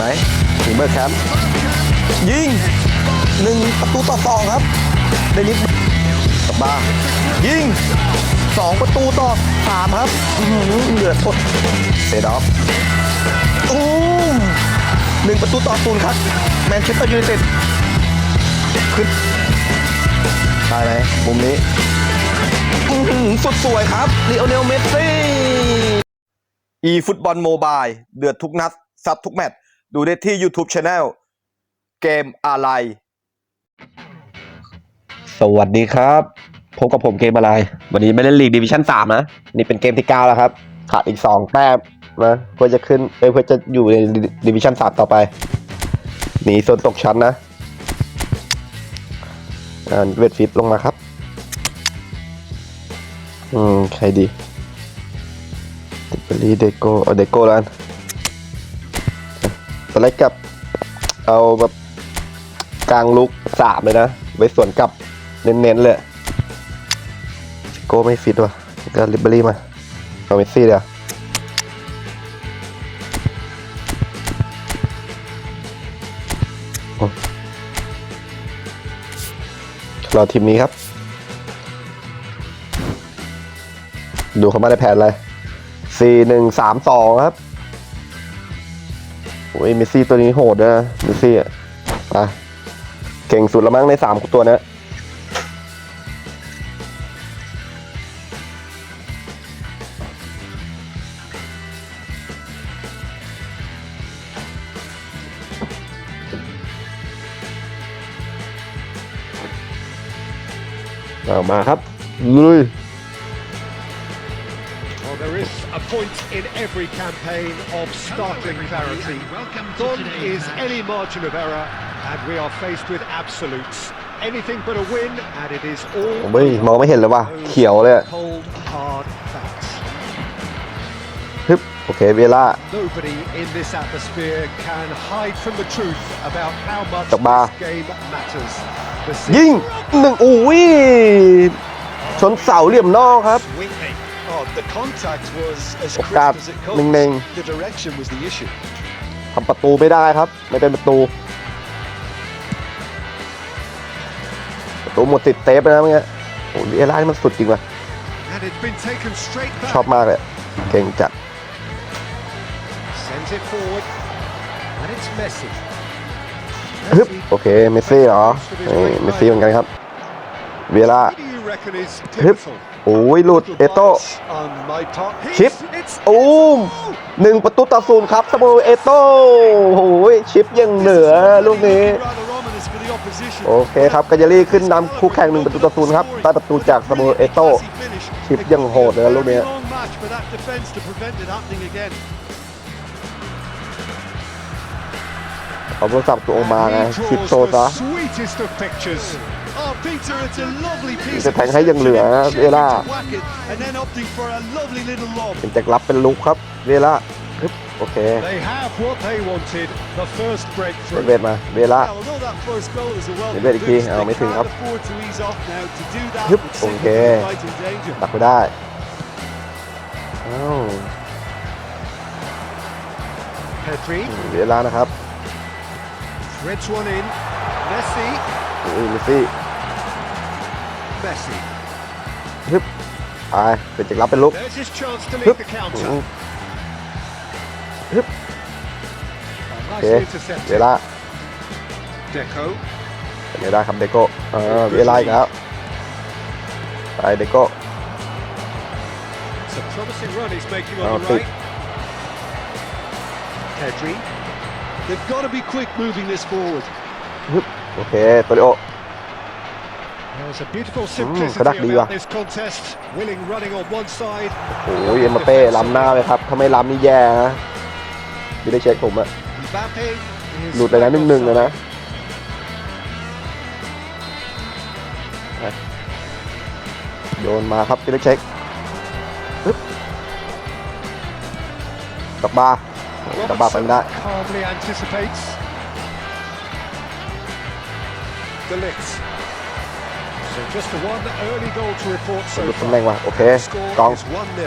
ไหมทีมเบอร์แคมป์ยิงหนึ่งประตูต่อสองครับเดนิสกับบ้ายิงสองประตูต่อสามครับเหลือทดเซดอฟอู้หนึ่งประตูต่อศูนย์ครับ แมนเชสเตอร์ยูไนเต็ดขึ้นได้ไหมมุมนี้ สุดสวยครับลีโอเนลเมสซี่อีฟุตบอลโมบายเดือดทุกนัดซับทุกแมตช์ดูได้ที่ YouTube Channel เกมอะไร สวัสดีครับ พบกับผมเกมอะไรวันนี้ไม่เล่นลีกดิวิชั่นสามนะ นี่เป็นเกมที่เก้าแล้วครับ ขาดอีกสองแต้มนะเพื่อจะขึ้นเอ้เพื่อจะอยู่ในดิวิชั่นสามต่อไปหนีโซนตกชั้นนะอเวทฟิตลงมาครับอืมใครดีเดเบอรี่เดโกเอาเดโกแล้วไลด์กับเอาแบบกลางลุกสามเลยนะ ไว้สวนกับเน้นๆเลยโก้ไม่ฟิตว่ะก็ลิเบอรี่มาเอาเมสซี่เดี๋ยวรอทีมนี้ครับ ดูเขามาได้แผนอะไรสี่หนึ่งสามสองครับโอ้ยเมซี่ตัวนี้โหดนะเมซี่อ่ะ เก่งสุดละมั้งในสามตัวนะเอามาครับลุย point in every campaign of startling clarity. Gone is any margin of error, and we are faced with absolutes. Anything but a win, and it is all. cold hard facts. ฮึบโอเคเวลา Nobody in this atmosphere can hide from the truth about how much จบมา this game matters. The ยิงหนึ่งอุ้ยชนเสาเหลี่ยมนอกครับ swinging โอกาสหนึ่งหนึ่งทำประตูไม่ได้ครับ ไม่เป็นประตู ประตูหมดติดเตปนะเมื่อกี้โอ้ยเอล่านี่มันสุดจริงว่ะ ชอบมากเลย เก่งจัดฮึบโอเคเมสซี่เหรอเมสซี่เหมือนกันครับ เวลาฮึบโอ้ยหลุดเอโต้ชิปอูมหนึ่งประตูต่อศูนย์ครับสมูเอโต้โอ้ยชิปยังเหนือลูกนี้โอเคครับกาเยลี่ขึ้นนำคู่แข่งหนึ่งประตูต่อศูนย์ครับได้ประตูจากสมูเอโต้ชิปยังโหดเลยลูกนี้เอาโทรศัพท์ตัวออกมาไงชิปโซซะแตแทงให้ยังเหลือเวล่าเป็นแจกรับเป็นลุกครับเวล่าโอเคเวทมาเวล่าเวทอีกทีเอาไม่ถึงครับฮึบโอเคตักไปได้เวล่านะครับเรดวนอี่เมสซี่ Messi. ฮึบไปเป็นจักรรับเป็นลุก There's his chance to lead Hup. the counter. Hup. A โอ nice เคเว interception. ลา Deco. เป็นไงได้ครับเดโก้เออเวลาอีกแล้วไปเดโก้ It's a promising run he's making Oh, on the right. Pedri. They've got to be quick moving this forward. โอเคโตริโอกระดักดีว่ะโอ้ยเอ็มเป้ล้ำหน้าเลยครับถ้าไม่ล้ำนี่แย่นะมีได้เช็คผมอะหลุดไปนะนิดนึงเลยนะโยนมาครับมีได้เช็คกับบาร์ับบาร์ไนได้หลุดตำแหน่งว่ะโอเค กองแ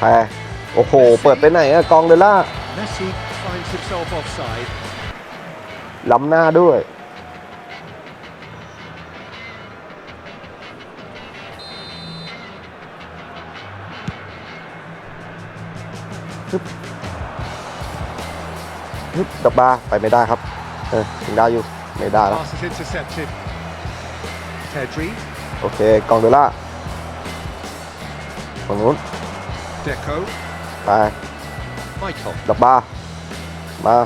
พรโอ้โห เปิดไปไหนอะกองเดล่าล้ำหน้าด้วยฮึบกลับมาไปไม่ได้ครับ เออยังได้อยู่ ไม่ได้แล้วโอเคกองเดล่าฝั่งนู้น Deco, ไป m i c h a กลับมามา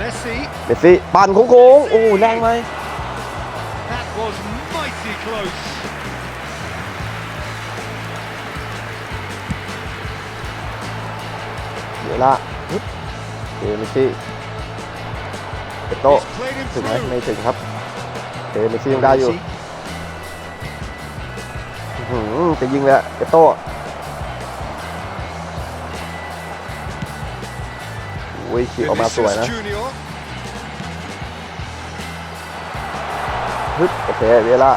Messi. เมสซี่ปั่นโค้งๆโอ้แรงไหมเดี๋ยละฮึเดียเมสซี่เป็โตถึงไหมไม่ถึงครับเอเมซี่ยังได้อยู่หือจะยิงแล้วเป็โต๊ะวิ่ิขออกมาสวยนะฮึโอเคเวลา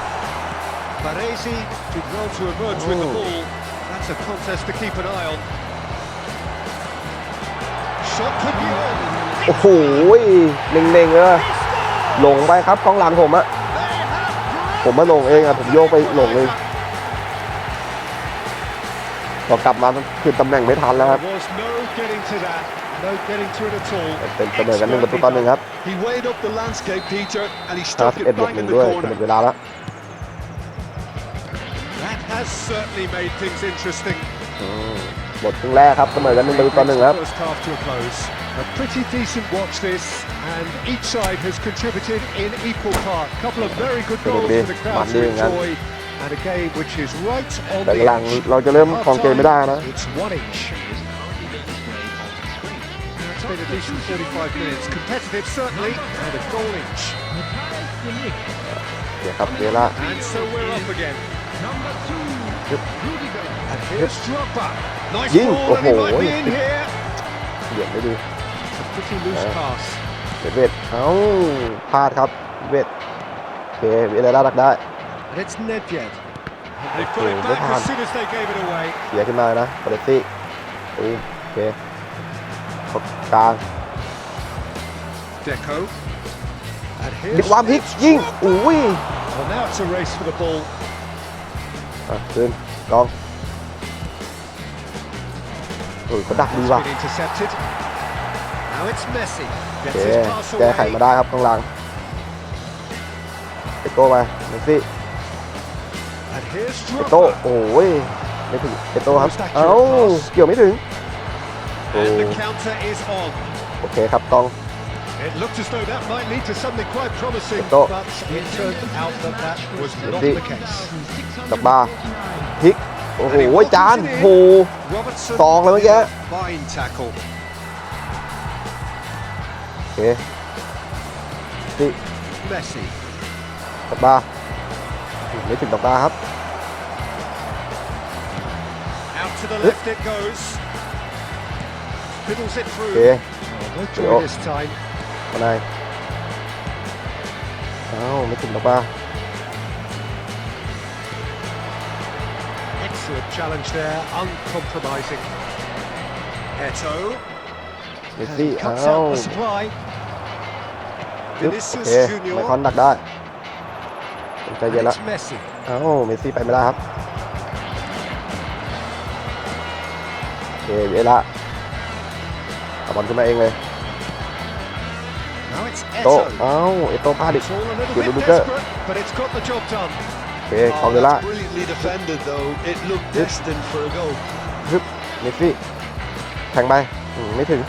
โอ้โอ้โหเน่งๆเลยหลงไปครับกองหลังผมอะผมมาหลงเองอะผมโยกไปหลงเลยพอกลับมาคือตำแหน่งไม่ทันแล้วครับเป็นเสนอกันหนึ่งประตูต่อหนึ่งครับคับเอ็ดบวกหนึ่งด้วยเป็นเวลาแล้วหมดครึ่งแรกครับเสมอกันหนึ่งประตูต่อหนึ่งครับ A pretty decent watch this, and each side has contributed in equal part. A couple of very good goals for the crowd to enjoy, and a game which is right on the edge. เราจะเริ่มของเกมไม่ได้นะ It's one each. It's been a decent 45 minutes, competitive certainly, and a goal each. And so we're off again. Number two, Rudiger. And here's Drogba. Nice ball, and he might be in here. เหยียบไปดูเวทเวทเอ้าพลาดครับเวทโอเคเวทได้รักได้โอ้ไม่ผ่านเสียขึ้นมานะปาเลซี่โอเคขบกลางดิวามพิกยิงอุ้ยขึ้นกองโอ้ยเขาดักดีว่ะโอเคแก้ไขมาได้ครับกองหลังเอโต้มาเมสซี่เอโต้โอ้ยไม่ถึงเอโต้ครับเอ้าเกี่ยวไม่ถึงโอเคครับตองเอโต้เมสซี่กับบาพิกโอ้โหจานโหตองเลยเมื่อกี้ Kìa Đi Tập 3 Mấy chục tập 3 okay? Kìa Trời ơi Con này Đó, tập 3 Excellent challenge there, uncompromising. Eto. Messi, oh. โอเค ไมคอนดักได้ใจเย็นละเอ้าเมสซี่ไปไม่ได้ครับโอเคเนละบอลขึ้นมาเองเลย โต เอ้าเอโตพลาดอีกเดีดยวดูเกอร์โอเคคอมเดล่าฮึบเมสซี่แทงไป ไม่ถึง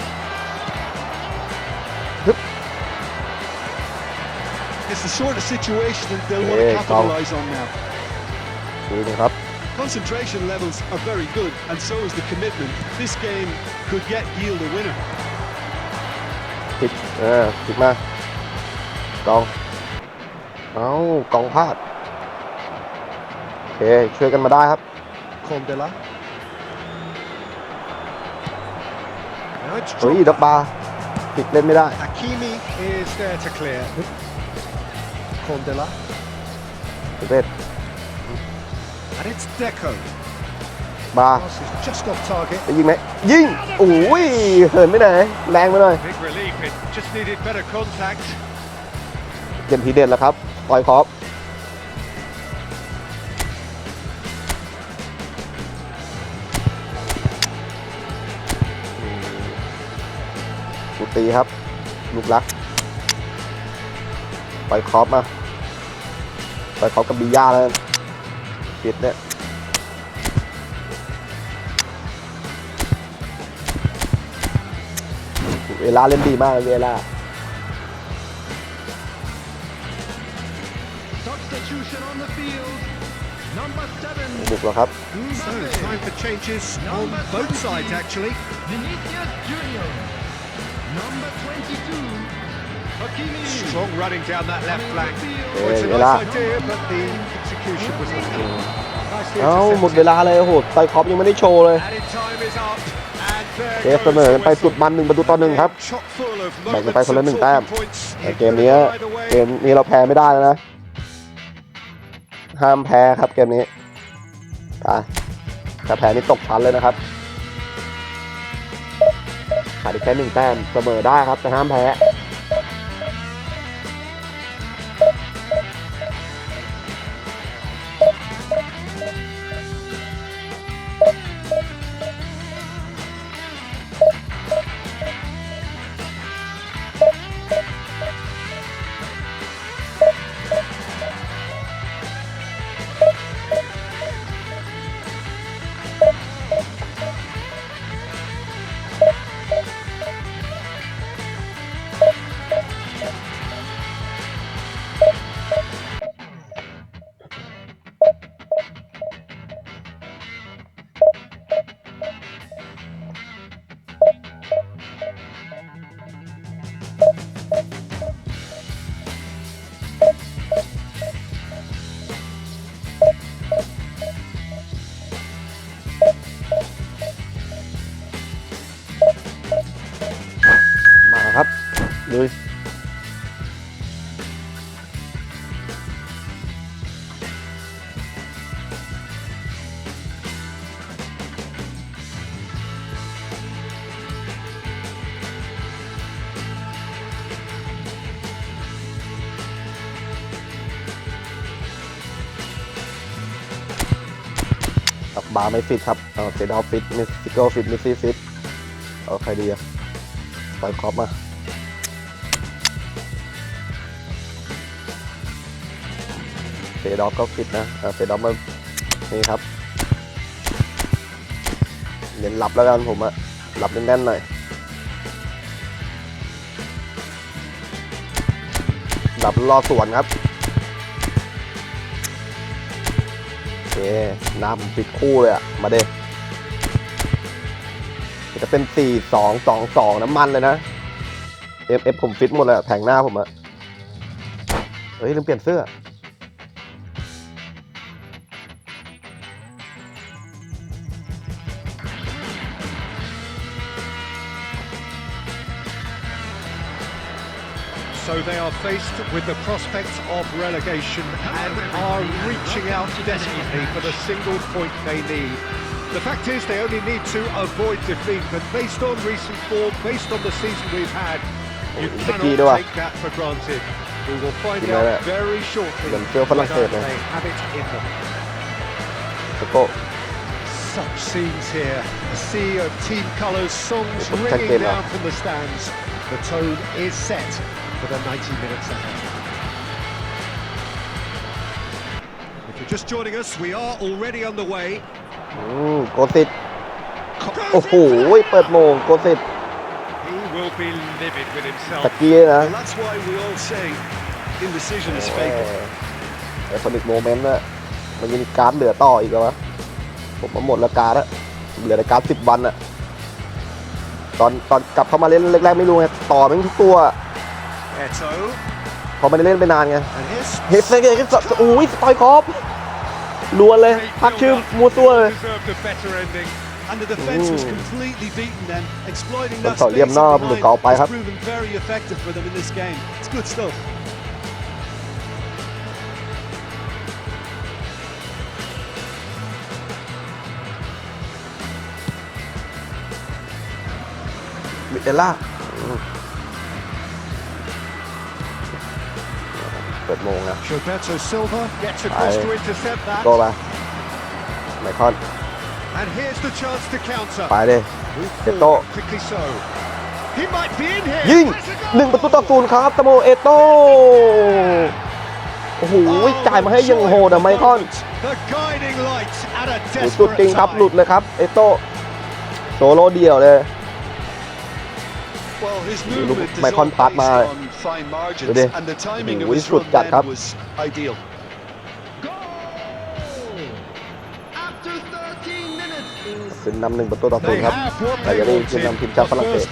It's the sort of situation that they'll want to capitalise on now. Concentration levels are very good, and so is the commitment. This game could yet yield a winner. Hit, uh, hit ma. Con. เอากองพลาดโอเคช่วยกันมาได้ครับคมเดล่าเฮ้ยดับบาร์ผิดเล่นไม่ได้ Akimi is there to clear Koldela. Bit. And it's Deco. บา Pass is just off target. จะยิงไหมยิงโอ้ยเหินไม่ไหนแรงไปหน่อย Big relief. It just needed better contact. เกมทีเด็ดแล้วครับปล่อยครอบกูตีครับ ลูกรักไปครอปมา ไปครอปกับบีย่าแล้วปิดเนี่ยเวลาเล่นดีมากเวลาบุกแล้วครับเ Strong running down that left flank. เอ้าหมดเวลาเลยโหไตคอปยังไม่ได้โชว์เลยเกมเสมอกันไปสุดมันหนึ่งประตูต่อหนึ่งครับ แบ่งกันไปคนละหนึ่งแต้ม แต่เกมนี้เกมนี้เราแพ้ไม่ได้แล้วนะ ห้ามแพ้ครับเกมนี้ ถ้าแพ้นี่ตกชั้นเลยนะครับขาดแค่หนึ่งแต้มเสมอได้ครับแต่ห้ามแพ้บาร์ไม่ฟิตครับ เออเซดอฟฟิตมิสติเกิลฟิตมิสซี่ฟิต เอาใครดีอะปล่อยครอปมาเซดอฟก็ฟิตนะเซดอฟมา นี่ครับเน้นหลับแล้วกันผมอะหลับแน่นๆหน่อย หลับรอสวนครับนำปิดคู่เลยอะมาเด็จะเป็น 4 2 2 2 น้ำมันเลยนะ FF ผมฟิตหมดเลยแผงหน้าผมอ่ะ เฮ้ย ลืมเปลี่ยนเสื้อ so they are faced with the prospects of relegation and are reaching out desperately for the single point they need. The fact is they only need to avoid defeat, but based on recent form, based on the season we've had, you cannot take that for granted. We will find out very shortly whether they have it in them. Such scenes here. A sea of team colours, songs ringing down from the stands. The tone is set for the 90 minutes ahead. If you're just joining us, we are already on the way. อืมโกสิตโอ้โหเปิดโมงโ He will be livid with himself. that's why we all say indecision is fatal. h a t s a big moment. ์นะมันยังมีการเหลือต่ออีกเหรอผมมาหมดแล้วการ์ดอะเหลือแต่การสิบวันอะตอนตอนกลับเข้ามาเล่นแรกๆไม่รู้ไงต่อแม่งทุกตัวพอไม่ได้เล่นไปนานไงเฮฟเซ็กเอ้ยต่อยคอปล้วนเลย พักชื่อมูตัวเลยต้อต่อเลี่ยมหน้าหรือเกาไปครับเดล่าโมงนะไปโกไปไมคอนไปเลยเอโตยิงหนึ่งประตูต่อศูนย์ครับตโมเอโตโอ้โหจ่ายมาให้ยังโหดอะไมคอนสุดจริงครับ หลุดเลยครับ เอโตโซโลเดียวเลยลูกไมคอนตัดมาดูดิโอ้ยสุดจัดครับขึ้นนำหนึ่งประตูต่อศูนย์ครับไนยารีขึ้นนำทีมชาติฝรั่งเศส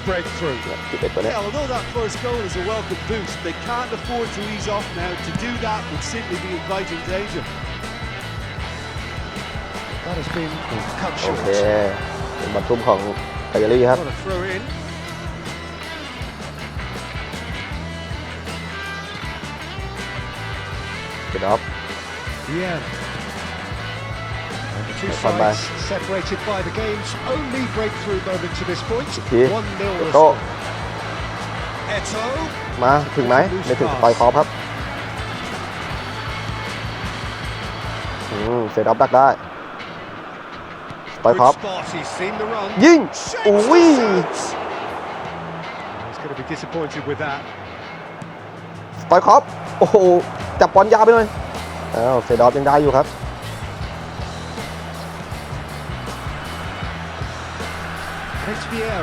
สิบเอ็ดตัวเนี้ย Although that first goal is a welcome boost, they can't afford to ease off now. To do that would simply be inviting danger. That has been cut short. โอเคเป็นบอลทุ่มของไนยารีครับ it up. Yeah. two sides separated by the game's only breakthrough moment to this point. 1 0 Eto. มาถึงไหมไม่ถึงสไปคอปครับอืมเซตอัพดักได้สไปคอปยิงอุ้ย mm, He's oh, going จับบอลยาวไปเล่อยอ้าวเฟดออฟยังได้อยู่ครับ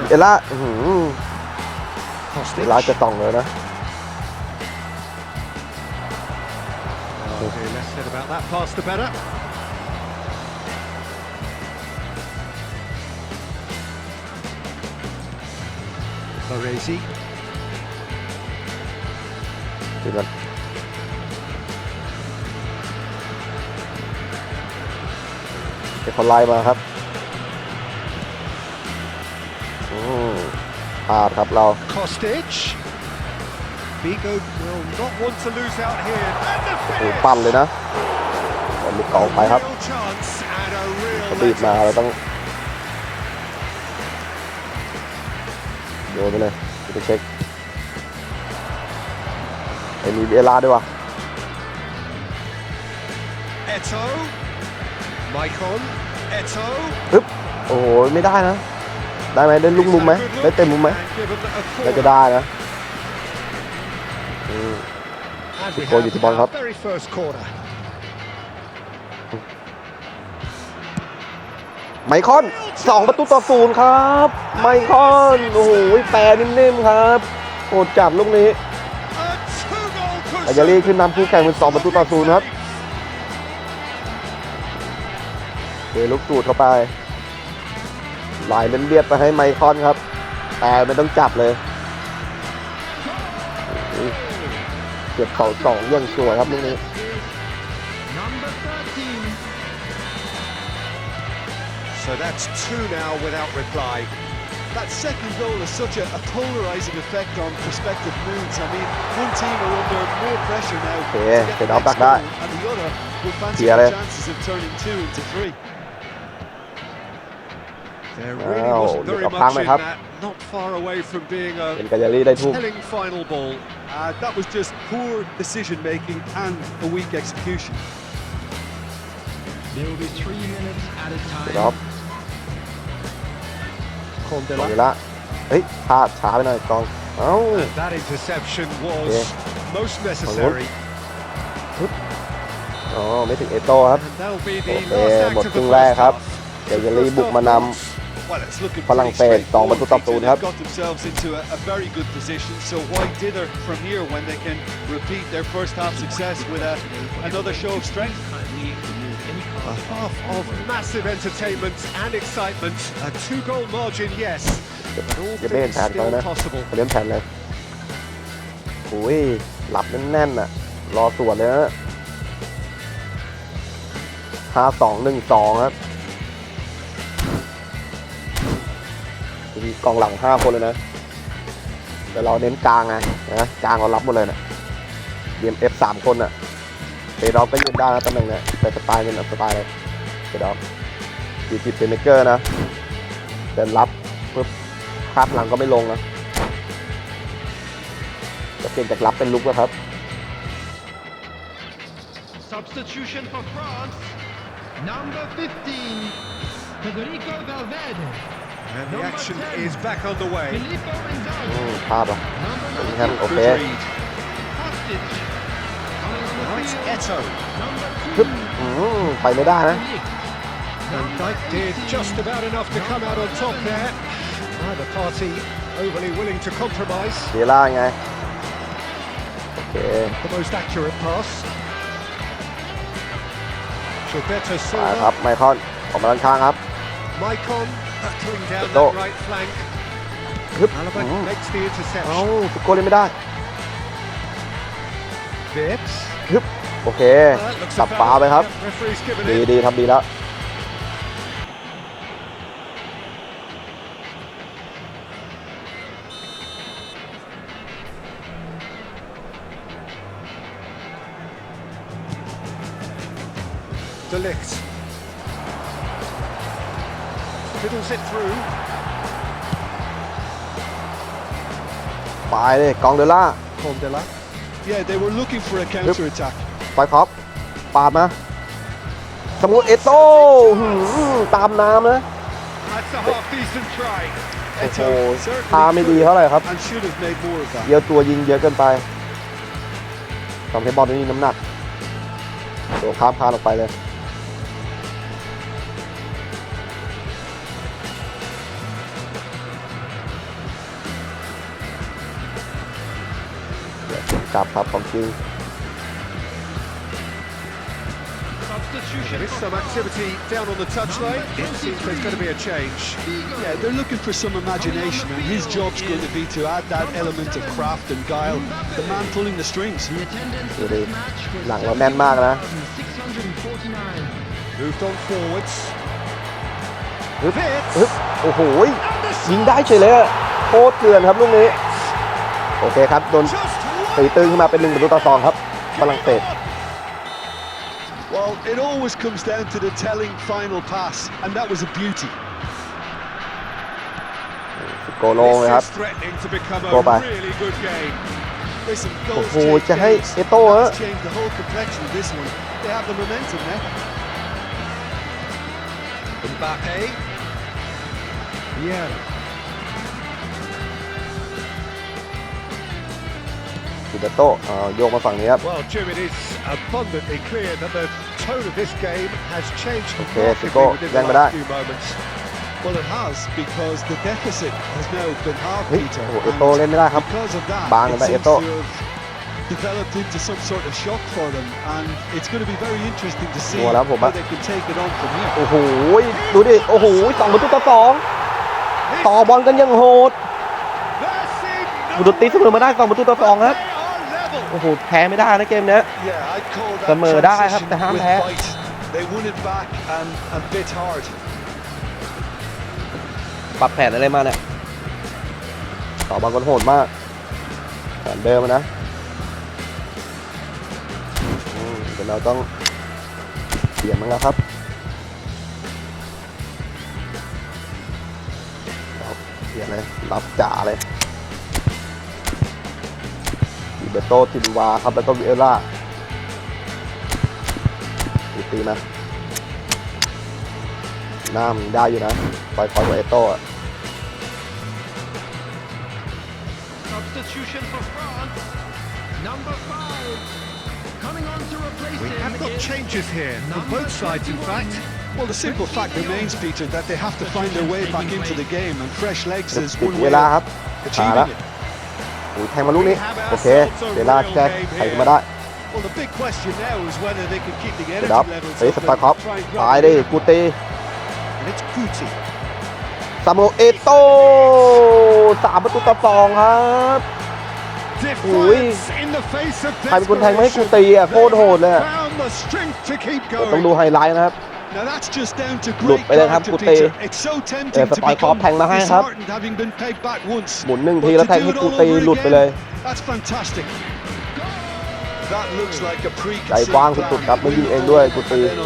เอล่าเอล่าจะต้องเลยนะเียวก่อนเขาไล่มาครับอืมพลาดครับเรา k โอปั้นเลยนะบอลลูกเก่าไปครับเขาบีบมาเราต้องโยนไปเลยไปเช็คไอ้มีเวลาด้วยวะ Maicon, Eto. ปึ๊บโอ้โหไม่ได้นะได้ไหมได้ลุกมุมไหมได้เต็มมุมไหมได้าจะได้นะอือโก d we Koydu have b ไมคอนสองประตูต่อศูนย์ครับไมคอนโอ้โหแปรนิ่มๆครับโอดจับลูกนี้อารยาลีขึ้นนำคู่แข่งเป็นสองประตูต่อศูนย์ครับลุกจูดเข้าไปลายเรียบไปให้ไมคอนครับแต่ไม่ต้องจับเลยเก็บเข่าสองยังสวยครับลูกนี้โอเคเี๋ยวเอาตักได้เดียเลยอ้าวเดี๋ยวกับพักนะครับ not far away from being a เป็นกาญารีได้ทุ่ม telling final ball. Uh, that was just poor decision making and a weak execution. There will be three minutes at a time. ครับคมเดตรงนี้ละเฮ้ยพลาดช้าไปหน่อยกองเอ้า And that interception was most necessary. อ๋อไม่ถึงเอโต้ครับ And that'll be the โอเค last act หมด of ค the รึ่งแรก first ครับ half. เดี๋ยวจะรีบบุกมานำฝรงเศส have got themselves into a, very good position. So why dither from here when they can repeat their first half success with another show of strength? A half of massive entertainment and excitement. A two-goal margin, yes. But all จะไม่เห็น things แผนเขา still นะ possible. เล่นแผนเลยโอ้ยหลับแน่นๆอ่ะรอสวนเลยนะห้าสองหนึ่งสองครับกองหลังห้าคนเลยนะ แต่เราเน้นกลางไงนะ กลางเรารับหมดเลยนะเดียมเอฟสามคนอ่ะเฟดอฟก็ยืนได้นะตำแหน่งเนี้ยแต่สะตายเป็นสะตายเลยเฟดอฟดีจิตเป็นเมเกอร์นะแต่รับปุ๊บคาดหลังก็ไม่ลงนะจะเปลี่ยนจากรับเป็นลุกนะครับ Substitution for France number 15 Federico Valverde And the action is back on the way. อืมพลาดว่ะตรงนี้ครับโอเค Good read. Right, Eto. ฮึบอืมไปไม่ได้นะ mm, eh? And Dyke did just about enough to come out on top there. Neither ah, party overly willing to compromise. เสียล่าไงโอเค eh? The most accurate pass. Gilberto on the ไมคอนออกมาด้านข้างครับ Maicon, โตฮึบโอ้าสโกเล่ไม่ได้ฮึบโอเคสับฟ้าไปครับ ดีดีทำดีแล้วเดลิกส p u t ไปเลยกองเดล่าโฮมเดล่า Yeah they were looking for a counter attack ไปครับปาดมา สมุดเอโต้ตามน้ำนะโอ้โหพาไม่ดีเท่าไหร่ครับเยอะตัวยิงเยอะเกินไปทำให้บอลนี้น้ำหนักโอ้ข้ามพาออกไปเลยจับครับของคิว There's some activity down on the touchline. It seems there's going to be a change. Yeah, they're looking for some imagination, and his job's going to be to add that element of craft and guile. The man pulling the strings. ดูดิหลังเราแน่นมากนะ Moved on forwards. ฮึบฮึบโอ้โหยิงได้เฉยเลยอะโคตรเกลื่อนครับลูกนี้โอเคครับโดนตีตึงขึ้นมาเป็นหนึ่งประตูต่อสองครับฝรั่งเศส Well, it always comes down to the telling final pass, and that was a beauty. โกโลเลยครับโกไปโอ้โหจะให้เอโต้เหรอเซิเบโตโยกมาฝั่งนี้ครับ Well, Jim, it is abundantly clear that the tone of this game has changed โอเคซิโก้ markedly แย่ง within ไม่ the ได้ last few moments. Well, it has because the deficit has now been halved, เฮ้ย Peter. โอ้โหเอโต and เล่นไม่ได้ครับ because of that, Bang, it that seems Eto'o. to have developed into some sort of shock for them, and it's going to be very interesting to see โอ้โหแล้วผมอะ how they can take it on from here. โอ้โหดูดิโอ้โหสองประตูต่อสองต่อบอลกันอยังโหด Mercy, บุ no ตรตีเสมอมาได้สองประตูต่อสองครับโอ้โห แพ้ไม่ได้นะเกมนี้เสมอได้ครับ แต่ห้ามแพ้ ปรับแผนอะไรมาเนี่ยต่อบางคนโหดมากแผนเดิมนะ เดี๋ยวเราต้องเปลี่ยนมั้งแล้วครับเปลี่ยนเลย รับจ่าเลยบโตทินวาครับแล้วก็วิเอล่าตีตีมาหน้ามึงได้อยู่นะปล่อยปล่อยเบโตอ่ะ We have got changes here, on both sides in fact. Well, the simple fact remains, Peter, that they have to find their way back into the game, and fresh legs is one way of achieving it. อ้ยแทงมาลูกนี้โอเค เดล่าแก้ไขขมาได้ดับเฮ้ยสตาร์คอปตายดิกูตี ซามูเอโต้สามประตูต่อสองครับโอ้ยใครเป็นคนแทงไม่ให้กูตีอ่ะโคตรโหดเลยต้องดูไฮไลท์นะครับ Now that's just down to great Lột Bellingham của It's so tempting to phải có thành Having been pegged back once Một nâng thì là thay hết That's fantastic That looks like a pre plan Đại quang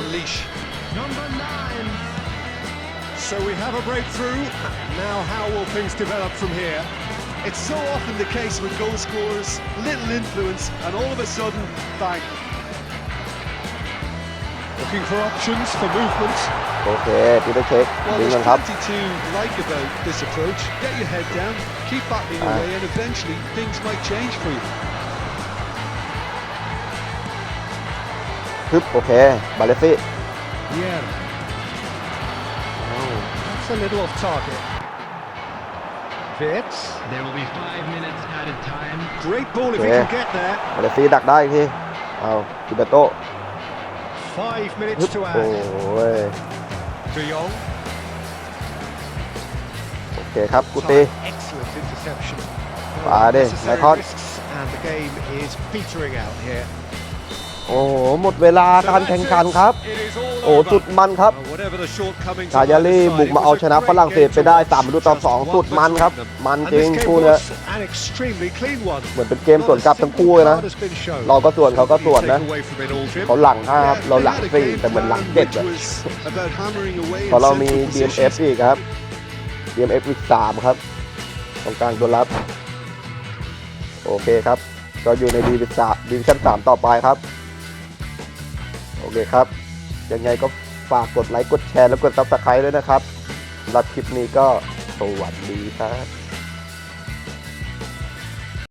So we have a breakthrough. Now how will things develop from here? It's so often the case with goal scorers, little influence, and all of a sudden, bang, Looking for options for movement. โอเคปีเตอร์เค้ก Well, there's มันครับ plenty to like about this approach. Get your head down, keep battling away, ah. and eventually things might change for you. ฮึบโอเคบาเลซี่ Yeah. Oh, that's a little off target. Fits. There will be five minutes added time. Great ball if he can get there. บาเลซี่ดักได้อีกทีเอากิเบโต้ Five minutes to โอ้ add. ย De Jong. Okay, ครับกูตี Excellent interception. p าดิไ e คอน o h โอ้หมดเวลาการแข่งขันครับโอ้สุดมันครับชายาลีบุกมาเอาชนะฝรั่งเศสไปได้3ประตูต่อ2สุดมันครับ มันจริงคู่นี้เหมือนเป็นเกมส่วนกลับทั้งคู่เลยนะ เราก็ส่วนเขาก็ส่วนนะ เขาหลังห้าครับเราหลังสี่แต่เหมือนหลังเจ็ดเลยพอเรามี DMF อีกครับ DMF อีกสามครับตรงกลางตัวรับ โอเคครับก็อยู่ในดีวิชั่นสามต่อไปครับโอเคครับยังไงก็ฝากกดไลค์กดแชร์แล้วกดซับสไครต์ด้วยนะครับหรับคลิปนี้ก็สวัสดีครับ